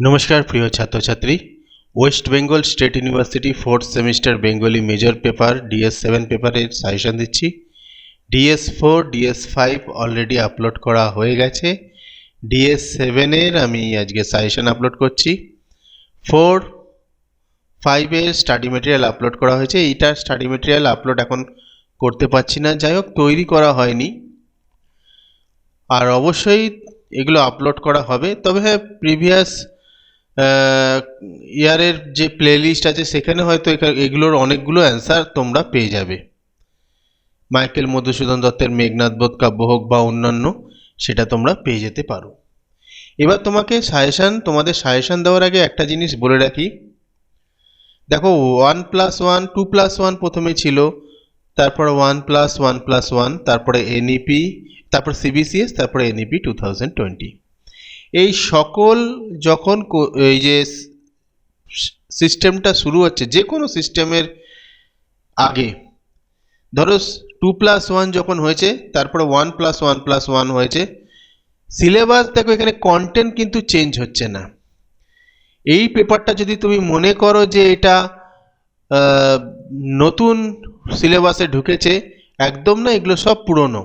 নমস্কার, প্রিয় ছাত্রছাত্রী। West Bengal State University fourth semester Bengali major paper, DS seven পেপারের সাজেশন দিচ্ছি। DS four, DS five already upload করা হয়ে গেছে। ডিএস সেভেনের আমি আজকে সাজেশন আপলোড করছি। ফোর ফাইভের স্টাডি মেটেরিয়াল আপলোড করা হয়েছে। এইটার স্টাডি মেটেরিয়াল আপলোড এখন করতে পারছি না। যাই হোক, তৈরি করা হয়নি। আর অবশ্যই এগুলো আপলোড করা হবে। তবে হ্যাঁ প্রিভিয়াস ইয়ারের যে প্লেলিস্ট আছে, সেখানে হয়তো এগুলোর অনেকগুলো অ্যান্সার তোমরা পেয়ে যাবে। মাইকেল মধুসূদন দত্তের মেঘনাথ বোধ কাব্য হোক বা অন্যান্য, সেটা তোমরা পেয়ে যেতে পারো। এবার তোমাকে সাজেশান, তোমাদের সাজেশান দেওয়ার আগে একটা জিনিস বলে রাখি। দেখো one plus one two plus one প্রথমে ছিল, তারপরে one plus one plus one তারপরে এনইপি তারপর সিবিসিএস তারপরে এনইপি টু থাউজেন্ড টোয়েন্টি এই সকল যখন এই যে সিস্টেমটা শুরু হচ্ছে, যে কোনো সিস্টেমের আগে, ধরো টু প্লাস ওয়ান যখন হয়েছে, তারপরে one plus one plus one হয়েছে সিলেবাস দেখো এখানে কন্টেন্ট কিন্তু চেঞ্জ হচ্ছে না। এই পেপারটা যদি তুমি মনে করো যে এটা নতুন সিলেবাসে ঢুকেছে, একদম না, এগুলো সব পুরনো।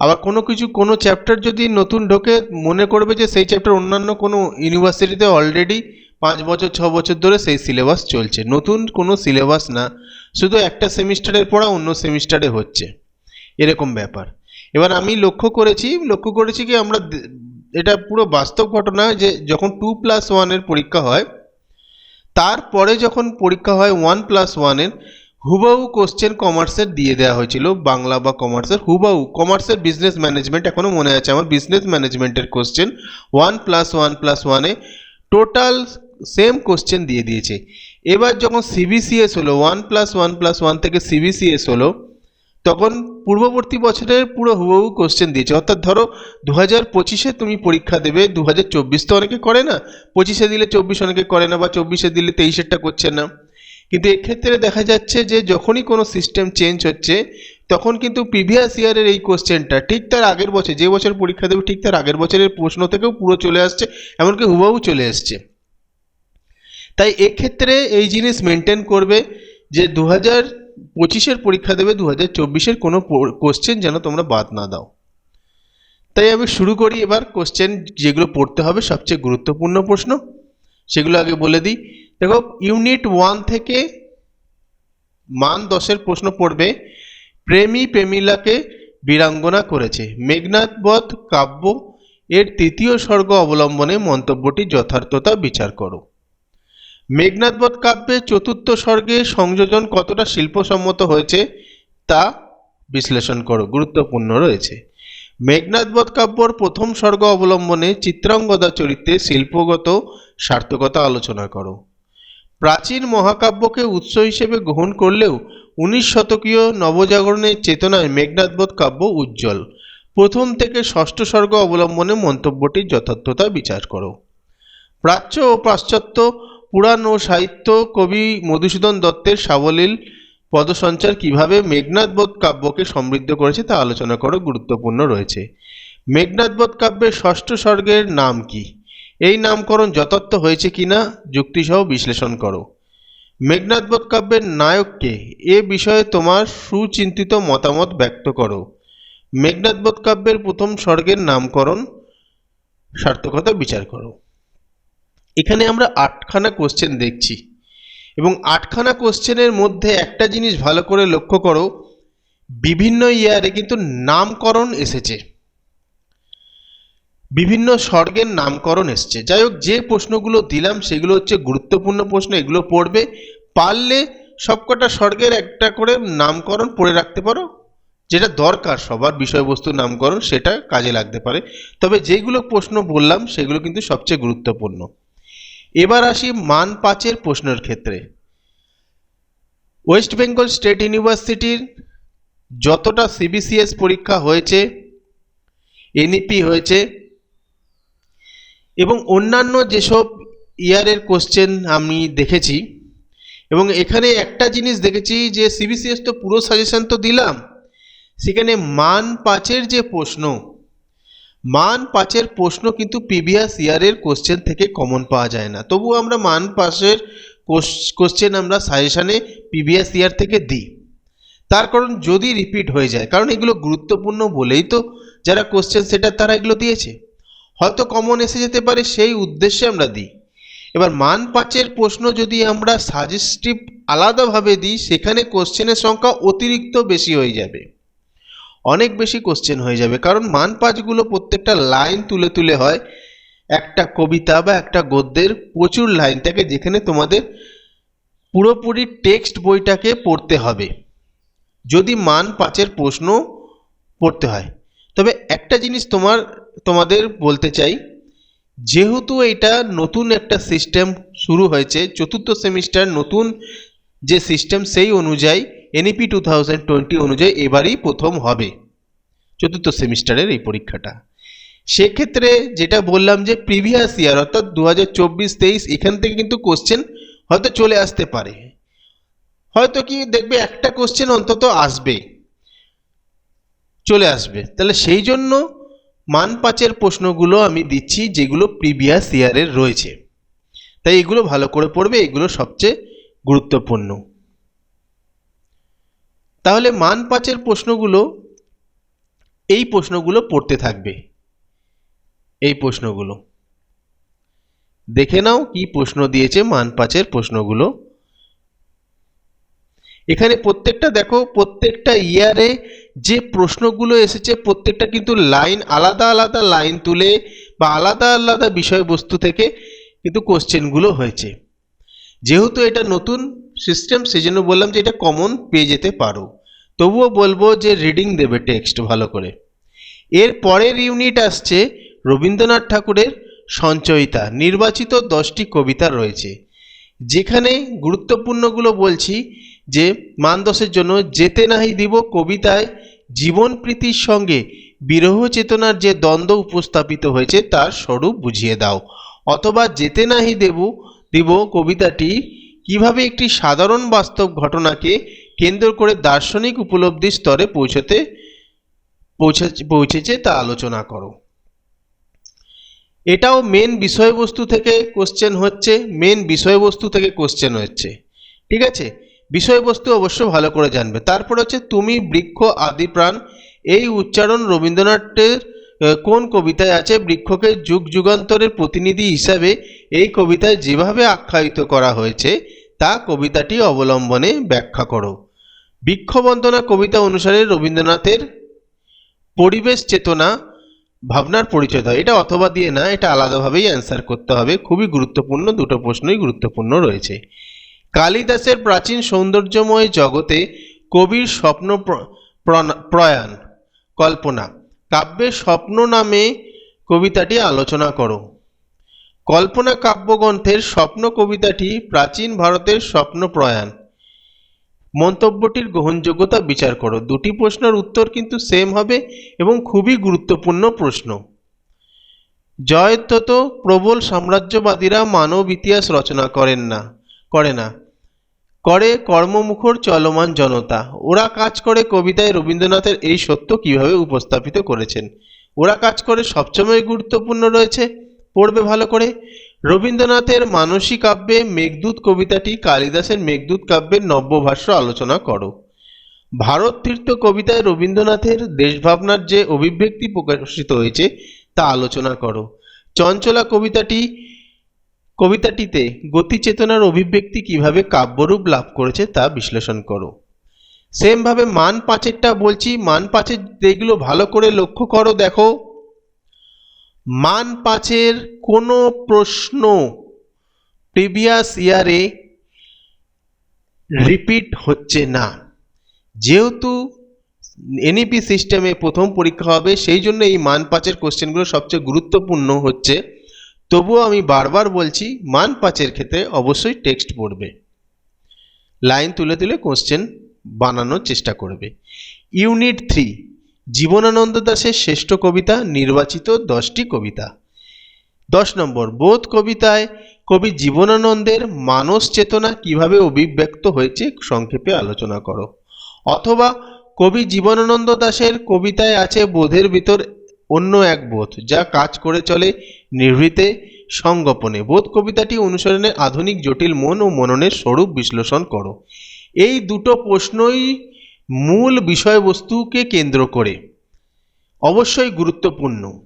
আবার কোনো কিছু, কোনো চ্যাপ্টার যদি নতুন ঢোকে, মনে করবে যে সেই চ্যাপ্টার অন্যান্য কোনো ইউনিভার্সিটিতে অলরেডি পাঁচ বছর, ছ বছর ধরে সেই সিলেবাস চলছে। নতুন কোনো সিলেবাস না, শুধু একটা সেমিস্টারের পড়া, অন্য সেমিস্টারে হচ্ছে। এরকম ব্যাপার। এবার আমি লক্ষ্য করেছি লক্ষ্য করেছি কি আমরা এটা পুরো বাস্তব ঘটনা যে যখন টু প্লাস ওয়ানের পরীক্ষা হয়, তারপরে যখন পরীক্ষা হয় ওয়ান প্লাস ওয়ানের হুবাহু কোশ্চেন কমার্সের দিয়ে দেওয়া হয়েছিল, বাংলা বা কমার্সের হুবাহু কমার্সের বিজনেস ম্যানেজমেন্ট এখনও মনে আছে আমার বিজনেস ম্যানেজমেন্টের question one plus one plus ওয়ানে টোটাল সেম কোশ্চেন দিয়ে দিয়েছে। এবার যখন সিবিসিএস হলো one plus one plus one থেকে সিবিসিএস হলো, তখন পূর্ববর্তী বছরের পুরো হুবহু কোশ্চেন দিয়েছে। অর্থাৎ ধরো দু হাজার পঁচিশে তুমি পরীক্ষা দেবে দু হাজার চব্বিশ তো অনেকে করে না। পঁচিশে দিলে চব্বিশ অনেকে করে না, বা চব্বিশে দিলে তেইশেরটা করছে না। কিন্তু এক্ষেত্রে দেখা যাচ্ছে যে যখনই কোনো সিস্টেম চেঞ্জ হচ্ছে, তখন কিন্তু প্রিভিয়াস ইয়ারের এই কোশ্চেনটা ঠিক তার আগের বছর, যে বছর পরীক্ষা দেবে ঠিক তার আগের বছরের প্রশ্ন থেকেও পুরো চলে আসছে, এমনকি হুবাহু চলে আসছে। তাই এক্ষেত্রে এই জিনিস মেনটেন করবে যে দু হাজার পঁচিশের পরীক্ষা দেবে দু হাজার চব্বিশের কোনো কোশ্চেন যেন তোমরা বাদ না দাও। তাই আমি শুরু করি এবার কোশ্চেন যেগুলো পড়তে হবে সবচেয়ে গুরুত্বপূর্ণ প্রশ্ন। সেগুলো আগে বলে দিই। দেখো ইউনিট ওয়ান থেকে মান দশের প্রশ্ন পড়বে, প্রেমী প্রেমিলাকে বীরাঙ্গনা করেছে। মেঘনাথ বধ কাব্য, এর তৃতীয় স্বর্গ অবলম্বনে মন্তব্যটি যথার্থতা বিচার করো। মেঘনাথবধ কাব্যে চতুর্থ স্বর্গে সংযোজন কতটা শিল্পসম্মত হয়েছে তা বিশ্লেষণ করো, গুরুত্বপূর্ণ রয়েছে। মেঘনাথবধ কাব্যর প্রথম স্বর্গ অবলম্বনে চিত্রাঙ্গদা চরিত্রে শিল্পগত সার্থকতা আলোচনা করো। প্রাচীন মহাকাব্যকে উৎস হিসেবে গ্রহণ করলেও উনিশ শতকীয় নবজাগরণের চেতনায় মেঘনাথবধ কাব্য উজ্জ্বল। প্রথম থেকে ষষ্ঠ স্বর্গ অবলম্বনে মন্তব্যটির যথার্থতা বিচার করো। প্রাচ্য ও পাশ্চাত্য পুরাণ ও সাহিত্য কবি মধুসূদন দত্তের সাবলীল পদসঞ্চার কীভাবে মেঘনাথবোধ কাব্যকে সমৃদ্ধ করেছে তা আলোচনা করো, গুরুত্বপূর্ণ রয়েছে। মেঘনাথবোধ কাব্যের ষষ্ঠ স্বর্গের নাম কি? এই নামকরণ যথার্থ হয়েছে কিনা যুক্তিসহ বিশ্লেষণ করো। মেঘনাথবোধ কাব্যের নায়ককে এ বিষয়ে তোমার সুচিন্তিত মতামত ব্যক্ত করো। মেঘনাথবোধ কাব্যের প্রথম স্বর্গের নামকরণ সার্থকতা বিচার করো। এখানে আমরা আটখানা কোশ্চেন দেখছি। এবং আটখানা কোশ্চেনের মধ্যে একটা জিনিস ভালো করে লক্ষ্য করো, বিভিন্ন ইয়ারে কিন্তু নামকরণ এসেছে। বিভিন্ন স্বর্গের নামকরণ এসছে। যাই হোক, যে প্রশ্নগুলো দিলাম, সেগুলো হচ্ছে গুরুত্বপূর্ণ প্রশ্ন, এগুলো পড়বে। পারলে সবকটা স্বর্গের একটা করে নামকরণ পড়ে রাখতে পারো। যেটা দরকার সবার বিষয়বস্তু নামকরণ, সেটা কাজে লাগতে পারে। তবে যেগুলো প্রশ্ন বললাম, সেগুলো কিন্তু সবচেয়ে গুরুত্বপূর্ণ। এবার আসি মান পাঁচের প্রশ্নের ক্ষেত্রে। ওয়েস্ট বেঙ্গল স্টেট ইউনিভার্সিটির যতটা সিবিসিএস পরীক্ষা হয়েছে, এনইপি হয়েছে, এবং অন্যান্য যেসব ইয়ারের কোশ্চেন আমি দেখেছি, এবং এখানে একটা জিনিস দেখেছি যে সিবিসিএস তো পুরো সাজেশন তো দিলাম, সেখানে মান পাঁচের যে প্রশ্ন, মান পাঁচের প্রশ্ন কিন্তু প্রিভিয়াস ইয়ারের কোশ্চেন থেকে কমন পাওয়া যায় না। তবু আমরা মান পাশের কোশ্চেন আমরা সাজেশানে প্রিভিয়াস ইয়ার থেকে দিই। তার কারণ যদি রিপিট হয়ে যায়, কারণ এগুলো গুরুত্বপূর্ণ বলেই তো যারা কোশ্চেন সেটার তারা এগুলো দিয়েছে। হয়তো কমন এসে যেতে পারে, সেই উদ্দেশ্যে আমরা দিই। এবার মান পাঁচের প্রশ্ন যদি আমরা সাজেস্টিভ আলাদাভাবে দিই, সেখানে কোশ্চেনের সংখ্যা অতিরিক্ত বেশি হয়ে যাবে। অনেক বেশি কোশ্চেন হয়ে যাবে, কারণ মান পাঁচগুলো প্রত্যেকটা লাইন তুলে তুলে হয়। একটা কবিতা বা একটা গদ্যের প্রচুর লাইন থাকে যেখানে তোমাদের পুরোপুরি টেক্সট বইটাকে পড়তে হবে। যদি মান পাঁচের প্রশ্ন পড়তে হয়। তবে একটা জিনিস তোমার, তোমাদের বলতে চাই, যেহেতু এটা নতুন একটা সিস্টেম শুরু হয়েছে, চতুর্থ সেমিস্টার নতুন যে সিস্টেম সেই অনুযায়ী এনইপি টু থাউজেন্ড টোয়েন্টি অনুযায়ী এবারই প্রথম হবে। চতুর্থ সেমিস্টারের এই পরীক্ষাটা। সেক্ষেত্রে যেটা বললাম যে প্রিভিয়াস ইয়ার অর্থাৎ দু হাজার চব্বিশ তেইশ এখান থেকে কিন্তু কোশ্চেন হয়তো চলে আসতে পারে। হয়তো কি দেখবে একটা কোশ্চেন অন্তত আসবে, চলে আসবে। তাহলে সেই জন্য মান পাঁচের প্রশ্নগুলো আমি দিচ্ছি যেগুলো প্রিভিয়াস ইয়ারের রয়েছে। তাই এগুলো ভালো করে পড়বে, এগুলো সবচেয়ে গুরুত্বপূর্ণ। তাহলে মান পাঁচের প্রশ্নগুলো, এই প্রশ্নগুলো পড়তে থাকবে। এই প্রশ্নগুলো। দেখে নাও কি প্রশ্ন দিয়েছে মান পাঁচের প্রশ্নগুলো। এখানে প্রত্যেকটা দেখো, প্রত্যেকটা ইয়ারে যে প্রশ্নগুলো এসেছে, প্রত্যেকটা কিন্তু লাইন, আলাদা আলাদা লাইন তুলে বা আলাদা আলাদা বিষয়বস্তু থেকে কিন্তু কোশ্চেনগুলো হয়েছে। যেহেতু এটা নতুন সিস্টেম সেই জন্য বললাম যে এটা কমন পেয়ে যেতে পারো। তবুও বলব যে রিডিং দেবে টেক্সট ভালো করে। এর পরের ইউনিট আসছে রবীন্দ্রনাথ ঠাকুরের সঞ্চয়িতা নির্বাচিত দশটি কবিতা রয়েছে। যেখানে গুরুত্বপূর্ণগুলো বলছি যে, মানদশের জন্য যেতে নাহি দিব কবিতায় জীবন প্রীতির সঙ্গে বিরহ চেতনার যে দ্বন্দ্ব উপস্থাপিত হয়েছে তার স্বরূপ বুঝিয়ে দাও। অথবা যেতে নাহি দেব, দিব কবিতাটি কীভাবে একটি সাধারণ বাস্তব ঘটনাকে কেন্দ্র করে দার্শনিক উপলব্ধির স্তরে পৌঁছতে, পৌঁছে, পৌঁছেছে তা আলোচনা করো। এটাও মেন বিষয়বস্তু থেকে কোশ্চেন হচ্ছে মেন বিষয়বস্তু থেকে কোশ্চেন হচ্ছে। ঠিক আছে? বিষয়বস্তু অবশ্য ভালো করে জানবে। তারপর হচ্ছে, তুমি বৃক্ষ আদি প্রাণ, এই উচ্চারণ রবীন্দ্রনাথের কোন কবিতায় আছে? বৃক্ষকে যুগ যুগান্তরের প্রতিনিধি হিসাবে এই কবিতায় যেভাবে আখ্যায়িত করা হয়েছে, তা কবিতাটি অবলম্বনে ব্যাখ্যা করো। বৃক্ষবন্দনা কবিতা অনুসারে রবীন্দ্রনাথের, পরিবেশ চেতনা ভাবনার পরিচয় দেয় এটা অথবা দিয়ে না, এটা আলাদাভাবেই অ্যান্সার করতে হবে। খুবই গুরুত্বপূর্ণ, দুটো প্রশ্নই গুরুত্বপূর্ণ রয়েছে। কালিদাসের প্রাচীন সৌন্দর্যময় জগতে কবির স্বপ্ন প্রয়াণ, কল্পনা, কাব্যের স্বপ্ন নামে কবিতাটি আলোচনা করো। কল্পনা কাব্যগ্রন্থের স্বপ্ন কবিতাটি প্রাচীন ভারতের স্বপ্ন প্রয়াণ। মন্তব্যটির গ্রহণযোগ্যতা বিচার করো। দুটি প্রশ্নের উত্তর কিন্তু সেম হবে এবং খুবই গুরুত্বপূর্ণ প্রশ্ন। জয়ত্রত প্রবল সাম্রাজ্যবাদীরা মানব ইতিহাস রচনা করেন না, করে না। করে কর্মমুখর চলমান জনতা। ওরা কাজ করে কবিতায় রবীন্দ্রনাথের এই সত্য কীভাবে উপস্থাপিত করেছেন? ওরা কাজ করে সবসময় গুরুত্বপূর্ণ রয়েছে, পড়বে ভালো করে। রবীন্দ্রনাথের মানসী কাব্যে মেঘদূত কবিতাটি কালিদাসের মেঘদূত কাব্যের নব্যভাষ্য আলোচনা করো। ভারত তীর্থ কবিতায় রবীন্দ্রনাথের দেশভাবনার যে অভিব্যক্তি প্রকাশিত হয়েছে, তা আলোচনা করো। চঞ্চলা কবিতাটি, কবিতাটিতে গতিচেতনার অভিব্যক্তি কীভাবে কাব্যরূপ লাভ করেছে তা বিশ্লেষণ করো। সেমভাবে মান পাঁচেরটা বলছি, মান পাঁচের যেগুলো ভালো করে লক্ষ্য করো দেখো। মান পাঁচের কোনো প্রশ্ন প্রিভিয়াস ইয়ারে রিপিট হচ্ছে না। যেহেতু এনইপি সিস্টেমে প্রথম পরীক্ষা হবে, সেই জন্য এই মান পাঁচের কোশ্চেনগুলো সবচেয়ে গুরুত্বপূর্ণ হচ্ছে। তবুও আমি বারবার বলছি মান পাঁচের ক্ষেত্রে অবশ্যই টেক্সট পড়বে। লাইন তুলে তুলে কোশ্চেন বানানোর চেষ্টা করবে। ইউনিট থ্রি জীবনানন্দ দাসের শ্রেষ্ঠ কবিতা নির্বাচিত দশটি কবিতা। দশ নম্বর, বোধ কবিতায় কবি জীবনানন্দের মানস চেতনা কীভাবে অভিব্যক্ত হয়েছে সংক্ষেপে আলোচনা করো। অথবা কবি জীবনানন্দ দাশের কবিতায় আছে বোধের ভিতর অন্য এক বোধ, যা কাজ করে চলে নিভৃতে সংগোপনে। বোধ কবিতাটি অনুসরণে আধুনিক, জটিল মন ও মননের স্বরূপ বিশ্লেষণ করো। এই দুটো প্রশ্নই মূল বিষয়বস্তুকে কেন্দ্র করে। অবশ্যই গুরুত্বপূর্ণ।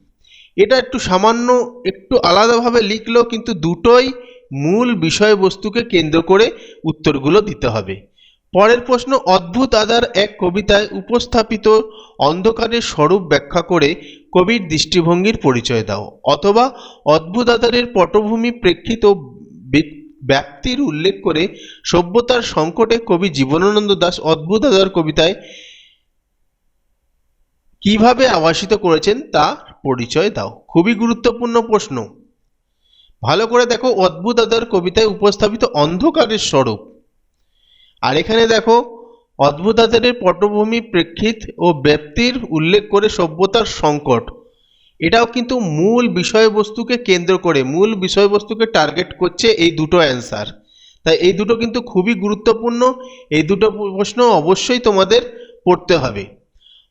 এটা একটু সামান্য, একটু আলাদাভাবে লিখলেও কিন্তু দুটোই মূল বিষয়বস্তুকে কেন্দ্র করে উত্তরগুলো দিতে হবে। পরের প্রশ্ন, অদ্ভুত আদার এক কবিতায় উপস্থাপিত অন্ধকারের স্বরূপ ব্যাখ্যা করে কবির দৃষ্টিভঙ্গির পরিচয় দাও, অথবা অদ্ভুত আদারের পটভূমি প্রেক্ষিত ব্যক্তির উল্লেখ করে সভ্যতার সংকটে কবি জীবনানন্দ দাস অদ্ভুত আদার কবিতায় কীভাবে আবাসিত করেছেন তা পরিচয় দাও। খুবই গুরুত্বপূর্ণ প্রশ্ন। ভালো করে দেখো, অদ্ভুত আদার কবিতায় উপস্থাপিত অন্ধকারের স্বরূপ। আর এখানে দেখো, অদ্ভুত আদারের পটভূমি, প্রেক্ষিত ও ব্যক্তির উল্লেখ করে সভ্যতার সংকট। এটাও কিন্তু মূল বিষয়বস্তুকে কেন্দ্র করে, মূল বিষয়বস্তুকে টার্গেট করছে এই দুটো অ্যান্সার তাই এই দুটো কিন্তু খুবই গুরুত্বপূর্ণ, এই দুটো প্রশ্ন অবশ্যই তোমাদের পড়তে হবে।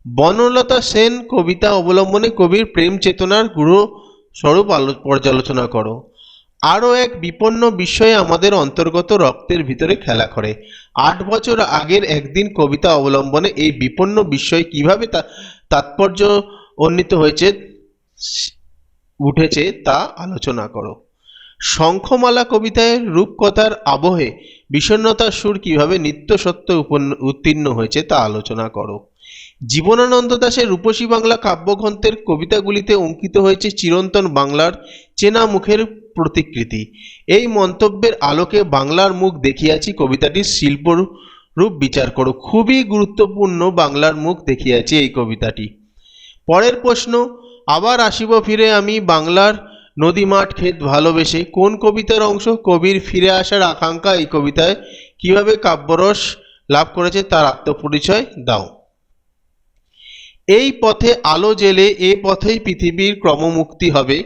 বনলতা সেন কবিতা অবলম্বনে কবির প্রেম চেতনার গুরু স্বরূপ পর্যালোচনা করো। আরও এক বিপন্ন বিষয়ে আমাদের অন্তর্গত রক্তের ভিতরে খেলা করে। আট বছর আগের একদিন কবিতা অবলম্বনে এই বিপন্ন বিষয় কীভাবে তা তাৎপর্য উন্নীত হয়েছে উঠেছে তা আলোচনা করো। শঙ্খমালা কবিতায় রূপকথার আবহে বিষণ্ণতার সুর কীভাবে নিত্য সত্য উত্তীর্ণ হয়েছে তা আলোচনা করো। জীবনানন্দ দাসের রূপসী বাংলা কাব্যগ্রন্থের কবিতাগুলিতে অঙ্কিত হয়েছে চিরন্তন বাংলার চেনা মুখের প্রতিকৃতি। এই মন্তব্যের আলোকে বাংলার মুখ দেখিয়াছি কবিতাটির শিল্প রূপ বিচার করো। খুবই গুরুত্বপূর্ণ বাংলার মুখ দেখিয়াছি এই কবিতাটি। পরের প্রশ্ন আবার আসিব ফিরে আমি বাংলার নদী মাঠ ক্ষেত ভালোবেসে। কোন কবিতার অংশ? কবির ফিরে আসার আকাঙ্ক্ষা এই কবিতায়। কীভাবে কাব্যরস লাভ করেছে তার আত্মপরিচয় দাও। এই পথে আলো জেলে, এ পথেই পৃথিবীর ক্রমমুক্তি হবে।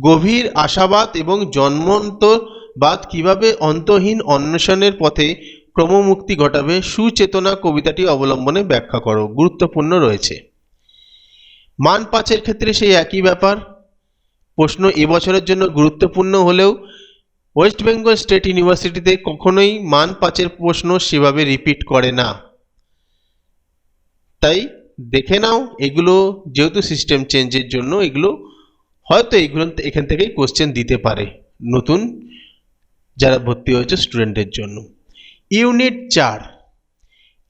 গভীর আশাবাদ এবং জন্মন্তবাদ কীভাবে অন্তহীন অন্বেষণের পথে ক্রমমুক্তি ঘটাবে, সুচেতনা কবিতাটি অবলম্বনে ব্যাখ্যা করো। গুরুত্বপূর্ণ রয়েছে। মান পাঁচের ক্ষেত্রে সেই একই ব্যাপার। প্রশ্ন এবছরের জন্য গুরুত্বপূর্ণ হলেও ওয়েস্ট বেঙ্গল স্টেট ইউনিভার্সিটিতে কখনোই মান পাঁচের প্রশ্ন সেভাবে রিপিট করে না। তাই দেখে নাও, এগুলো যেহেতু সিস্টেম চেঞ্জের জন্য, এগুলো হয়তো এগুলো এখান থেকেই কোশ্চেন দিতে পারে, নতুন যারা ভর্তি হয়েছে স্টুডেন্টের জন্য। ইউনিট চার,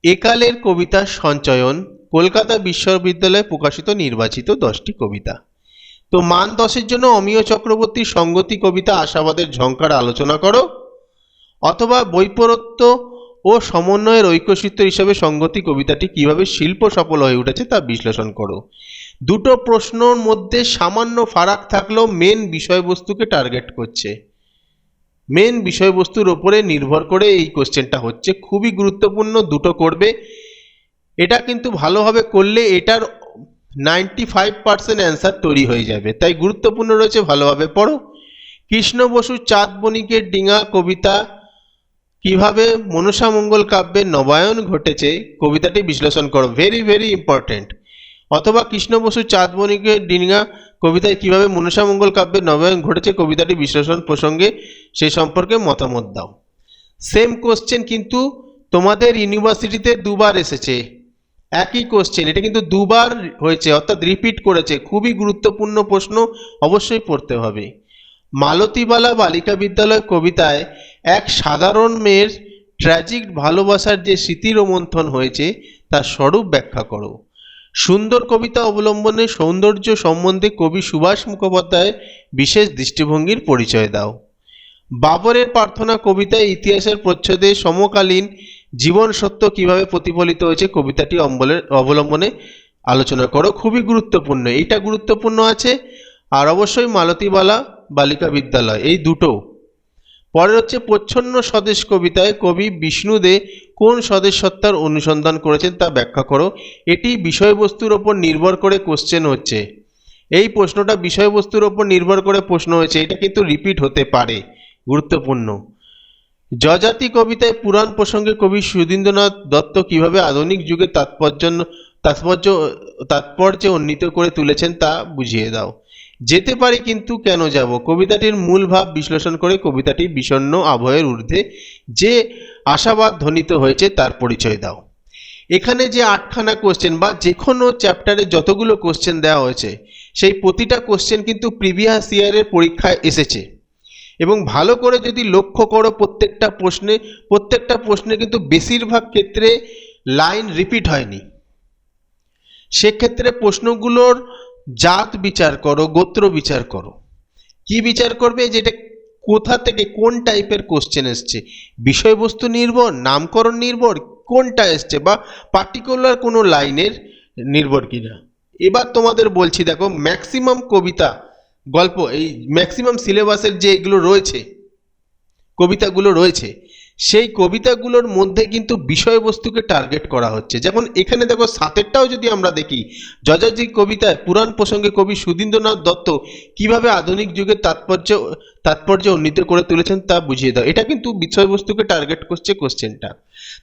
একালের কবিতা সঞ্চয়ন কলকাতা বিশ্ববিদ্যালয়ে প্রকাশিত নির্বাচিত দশটি কবিতা। তো মান দশের জন্য অমিয় চক্রবর্তীর সঙ্গতি কবিতা আশাবাদের ঝঙ্কার আলোচনা করো, অথবা বৈপরত্য ও সমন্বয়ের ঐক্যসূত্র হিসাবে সঙ্গতি কবিতাটি কীভাবে শিল্প সফল হয়ে উঠেছে তা বিশ্লেষণ করো। দুটো প্রশ্নর মধ্যে সামান্য ফারাক থাকলেও মেন বিষয়বস্তুকে টার্গেট করছে। মেন বিষয়বস্তুর ওপরে নির্ভর করে এই কোশ্চেনটা হচ্ছে। খুবই গুরুত্বপূর্ণ, দুটো করবে। এটা কিন্তু ভালোভাবে করলে এটার নাইনটি ফাইভ পার্সেন্ট অ্যান্সার তৈরি হয়ে যাবে। তাই গুরুত্বপূর্ণ রয়েছে ভালোভাবে পড়ো। কৃষ্ণ বসু চাঁদ বণিকের ডিঙা কবিতা কীভাবে মনসা মঙ্গল কাব্যের নবায়ন ঘটেছে, কবিতাটি বিশ্লেষণ করো। ভেরি ভেরি ইম্পর্টেন্ট অথবা কৃষ্ণ বসু চাঁদ বণিকের ডিঙা কবিতায় কীভাবে মনসা মঙ্গল কাব্যের নবায়ন ঘটেছে, কবিতাটি বিশ্লেষণ প্রসঙ্গে সেই সম্পর্কে মতামত দাও। সেম কোশ্চেন কিন্তু তোমাদের ইউনিভার্সিটিতে দুবার এসেছে। একই কোশ্চেন এটা কিন্তু দুবার হয়েছে, অর্থাৎ রিপিট করেছে। খুবই গুরুত্বপূর্ণ প্রশ্ন অবশ্যই পড়তে হবে। মালতীবালা বালিকা বিদ্যালয় কবিতায় এক সাধারণ মেয়ের ট্র্যাজিক ভালোবাসার যে স্মৃতিরোমন্থন হয়েছে, তার স্বরূপ ব্যাখ্যা করো। সুন্দর কবিতা অবলম্বনে সৌন্দর্য সম্বন্ধে কবি সুভাষ মুখোপাধ্যায় বিশেষ দৃষ্টিভঙ্গির পরিচয় দাও। বাবরের প্রার্থনা কবিতায় ইতিহাসের প্রচ্ছদে সমকালীন জীবন সত্য কীভাবে প্রতিফলিত হয়েছে কবিতাটি অম্বলের অবলম্বনে আলোচনা করো। খুবই গুরুত্বপূর্ণ। এইটা গুরুত্বপূর্ণ আছে। আর অবশ্যই মালতীবালা বালিকা বিদ্যালয়, এই দুটো। পরের হচ্ছে প্রচ্ছন্ন স্বদেশ কবিতায় কবি বিষ্ণু দে কোন স্বদেশ সত্তার অনুসন্ধান করেছেন তা ব্যাখ্যা করো। এটি বিষয়বস্তুর ওপর নির্ভর করে কোশ্চেন হচ্ছে। এই প্রশ্নটা বিষয়বস্তুর ওপর নির্ভর করে প্রশ্ন হয়েছে। এটা কিন্তু রিপিট হতে পারে। গুরুত্বপূর্ণ। যজাতি কবিতায় পুরাণ প্রসঙ্গে কবি সুধীন্দ্রনাথ দত্ত কীভাবে আধুনিক যুগে তাৎপর্য তাৎপর্য তাৎপর্য উন্নীত করে তুলেছেন তা বুঝিয়ে দাও। যেতে পারি কিন্তু কেন যাব? কবিতাটির মূল ভাব বিশ্লেষণ করে কবিতাটি বিষণ্ণ আবহের ঊর্ধ্বে যে আশাবাদ ধ্বনিত হয়েছে তার পরিচয় দাও। এখানে যে আটখানা কোশ্চেন বা যে কোনো চ্যাপ্টারে যতগুলো কোশ্চেন দেওয়া হয়েছে, সেই প্রতিটা কোশ্চেন কিন্তু প্রিভিয়াস ইয়ারের পরীক্ষায় এসেছে। এবং ভালো করে যদি লক্ষ্য করো প্রত্যেকটা প্রশ্নে প্রত্যেকটা প্রশ্নে কিন্তু বেশিরভাগ ক্ষেত্রে লাইন রিপিট হয়নি। সেক্ষেত্রে প্রশ্নগুলোর জাত বিচার করো, গোত্র বিচার করো। কি বিচার করবে? যেটা কোথা থেকে কোন টাইপের কোশ্চেন এসছে? বিষয়বস্তু নির্ভর, নামকরণ নির্ভর, কোনটা এসছে বা পার্টিকুলার কোনো লাইনের নির্ভর কিনা? এবার তোমাদের বলছি, দেখো ম্যাক্সিমাম কবিতা গল্প, এই ম্যাক্সিমাম সিলেবাসের যে এগুলো রয়েছে, কবিতাগুলো রয়েছে, সেই কবিতাগুলোর মধ্যে কিন্তু বিষয়বস্তুকে টার্গেট করা হচ্ছে। যেমন এখানে দেখো, সাতেরটাও যদি আমরা দেখি, যজাজি কবিতায়, পুরাণ প্রসঙ্গে কবি সুধীন্দ্রনাথ দত্ত কীভাবে আধুনিক যুগের তাৎপর্য তাৎপর্য উন্নীত করে তুলেছেন তা বুঝিয়ে দাও। এটা কিন্তু বিষয়বস্তুকে টার্গেট করছে কোশ্চেনটা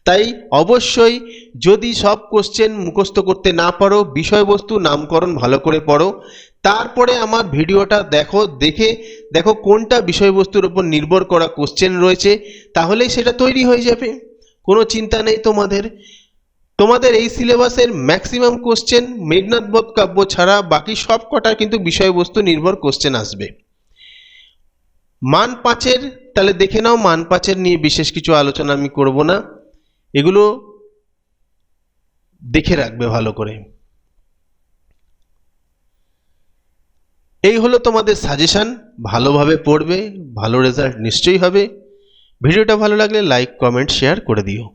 তাই অবশ্যই যদি সব কোশ্চেন মুখস্থ করতে না পারো, বিষয়বস্তু নামকরণ ভালো করে পড়ো। তারপরে আমার ভিডিওটা দেখো, দেখে দেখো কোনটা বিষয়বস্তুর উপর নির্ভর করা কোশ্চেন রয়েছে, তাহলেই সেটা তৈরি হয়ে যাবে। কোনো চিন্তা নেই তোমাদের। তোমাদের এই সিলেবাসের ম্যাক্সিমাম কোশ্চেন মেঘনাথ বধ কাব্য ছাড়া বাকি সব কটার কিন্তু বিষয়বস্তু নির্ভর কোশ্চেন আসবে। মান পাঁচের, তাহলে দেখে নাও মান পাঁচের নিয়ে বিশেষ কিছু আলোচনা আমি করব না। এগুলো দেখে রাখবে ভালো করে। এই হলো তোমাদের সাজেশান ভালোভাবে পড়বে, ভালো রেজাল্ট নিশ্চয়ই হবে। ভিডিওটা ভালো লাগলে লাইক কমেন্ট শেয়ার করে দিও।